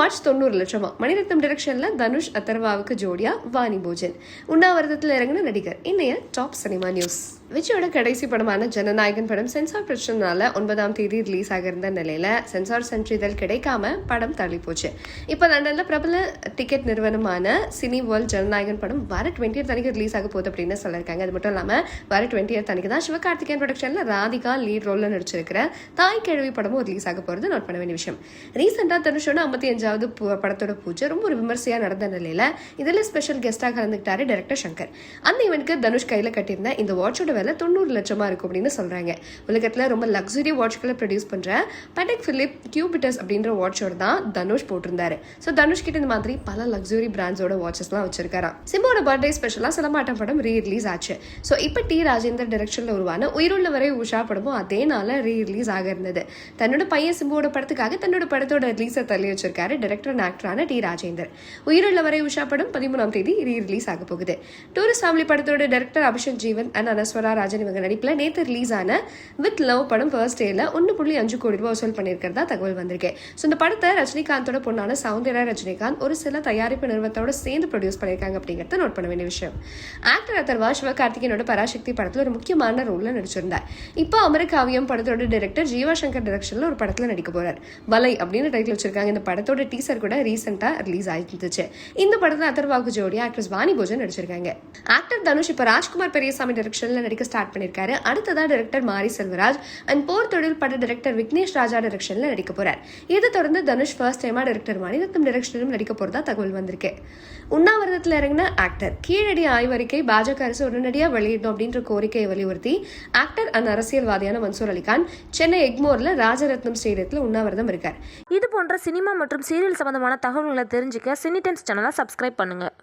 Watch தொண்ணூறு லட்சமா? மணிரத்னம் டிரெக்ஷன்ல தனுஷ் அத்தர்வாவுக்கு ஜோடியா வாணி போஜன். உண்ணாவிரதத்தில் இறங்கின நடிகர் இன்னைய டாப் சினிமா நியூஸ். விஜயோட கடைசி படமான ஜனநாயகன் படம் சென்சார் பிரச்சனைனால ஒன்பதாம் தேதி ரிலீஸ் ஆகியிருந்த நிலையில சென்சார் சென்றிதழ் கிடைக்காம படம் தள்ளி போச்சு. இப்போ லண்டன்ல பிரபல டிக்கெட் நிறுவனமான சினி வேர்ல்ட் ஜனநாயகன் படம் வர டுவெண்ட்டி அன்னைக்கு ரிலீஸ் ஆக போகுது அப்படின்னு சொல்லியிருக்காங்க. அது மட்டும் இல்லாம வர டுவெண்ட்டி அன்னைக்கு தான் சிவகார்த்திகேயன் ப்ரொடக்ஷன்ல ராதிகா லீட் ரோல்ல நடிச்சிருக்கிற தாய் கிழவி படமும் ரிலீஸ் ஆக போறது நோட் பண்ண வேண்டிய விஷயம். ரீசெண்டா தனுஷோட ஐம்பத்தி அஞ்சாவது படத்தோட பூஜை ரொம்ப ஒரு விமர்சையா நடந்த நிலையில இதுல ஸ்பெஷல் கெஸ்டா கலந்துக்கிட்டாரு டேரக்டர் சங்கர். அந்த இவனுக்கு தனுஷ் கையில கட்டியிருந்த இந்த வாட்சோட விலை தொண்ணூறு லட்சமாக இருக்கும் அப்படின்னு சொல்கிறாங்க உலகத்தில் ரொம்ப லக்ஸுரி வாட்ச்களை ப்ரொடியூஸ் பண்ணுற பெடெக் ஃபிலிப் கியூபிட்டஸ் அப்படின்ற வாட்சோட தான் தனுஷ் போட்டிருந்தாரு. ஸோ தனுஷ் கிட்ட இந்த மாதிரி பல லக்ஸுரி பிராண்ட்ஸோட வாட்சஸ்லாம் வச்சிருக்காராம். சிம்போட பர்த்டே ஸ்பெஷலாக சிலமாட்டம் படம் ரீ ரிலீஸ் ஆச்சு. ஸோ இப்போ டி ராஜேந்தர் டைரக்ஷன்ல உருவான உயிருள்ள வரை உஷா படமும் அதே நாளில் ரீ ரிலீஸ் ஆக இருந்தது. தன்னோட பையன் சிம்போட படத்துக்காக தன்னோட படத்தோட ரிலீஸை தள்ளி வச்சிருக்காரு டைரக்டர் அண்ட் ஆக்டரான டி ராஜேந்தர். உயிருள்ள வரை உஷா படம் பதிமூணாம் தேதி ரீ ரிலீஸ் ஆக போகுது. டூரிஸ்ட் ஃபேமிலி படத்தோட டைரக்டர் அபிஷேக் ஜீவன் அண்ட் அனஸ்வரா ராஜன் இவங்க நடிப்பில் நேற்று ரிலீஸ் ஆன வித் லவ் படம் ஃபர்ஸ்ட் டேல ஒன்று புள்ளி அஞ்சு கோடி ரூபாய் வசூல் பண்ணியிருக்கிறதா தகவல் வந்திருக்கு. ஸோ இந்த படத்தை ரஜினிகாந்தோட பொண்ணான சௌந்தர்யா ரஜினிகாந்த் ஒரு சில தயாரிப்பு நிறுவனத்தோட சேர்ந்து ப்ரொடியூஸ் பண்ணியிருக்காங்க அப்படிங்கிறத நோட் பண்ண வேண்டிய விஷயம். ஆக்டர் அத்தர்வா சிவகார்த்திகேயனோட பராசக்தி படத்தில் ஒரு முக்கியமான ரோலில் நடிச்சிருந்தார். இப்போ அமரகாவியம் படத்தோட டைரக்டர் ஜீவா சங்கர் டைரக்ஷன்ல ஒரு படத்தில் நடிக்க போகிறார் வலை அப்படின்னு டைட்டில் வச்சிருக்காங்க. இந்த படத்தோட டீசர் கூட ரீசெண்டாக ரிலீஸ் ஆகிருந்துச்சு இந்த படத்தில் அத்தர்வாவுக்கு ஜோடி ஆக்ட்ரஸ் வாணி போஜன் நடிச்சிருக்காங்க. ஆக்டர் தனுஷ் இப்போ ராஜ்குமார் பெரியசாமி டைரக்ஷனில் நடிக்க ஸ்டார்ட் பண்ணிருக்காரு அடுத்ததாக டைரக்டர் மாரி செல்வராஜ் அண்ட் போர் தொழில் பட டைரக்டர் விக்னேஷ் ராஜா டைரக்ஷன்ல நடிக்க போறார். இதை தொடர்ந்து தனுஷ் ஃபர்ஸ்ட் டைமா டைரக்டர் மணிரத்னம் டைரக்ஷனிலும் நடிக்க போறதா தகவல் வந்திருக்கு. உண்ணாவிரதத்தில் இறங்கின ஆக்டர் கீழடி ஆய்வறிக்கை பாஜக அரசு உடனடியாக வெளியிடணும் அப்படின்ற கோரிக்கையை வலியுறுத்தி ஆக்டர் அண்ட் அரசியல்வாதியான மன்சூர் அலிகான் சென்னை எக்மோர்ல ராஜரத்னம் ஸ்டேடியத்தில் உண்ணாவிரதம் இருக்கார். இது போன்ற சினிமா மற்றும் சீரியல் சம்பந்தமான தகவல்களை தெரிஞ்சுக்க சினிடென்ஸ் சேனலை சப்ஸ்கிரைப் பண்ணுங்கள்